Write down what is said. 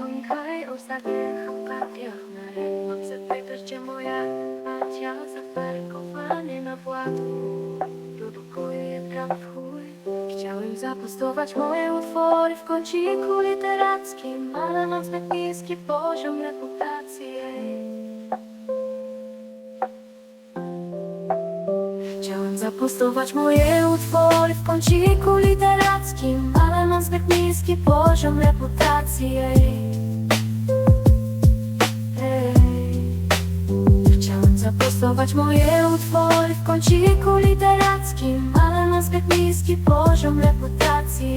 Ściągaj ostatnie chapia Mam zapytać cię moja Acia zaparkowanie na władu Produkuję praw w chuj. Chciałem zapostować moje utwory w kąciku literackim Ale mam zbyt niski poziom reputacji. Chciałem zapostować moje utwory w kąciku literackim Ale mam zbyt niski poziom reputacji Zapostować moje utwory w kąciku literackim Ale mam zbyt niski poziom reputacji.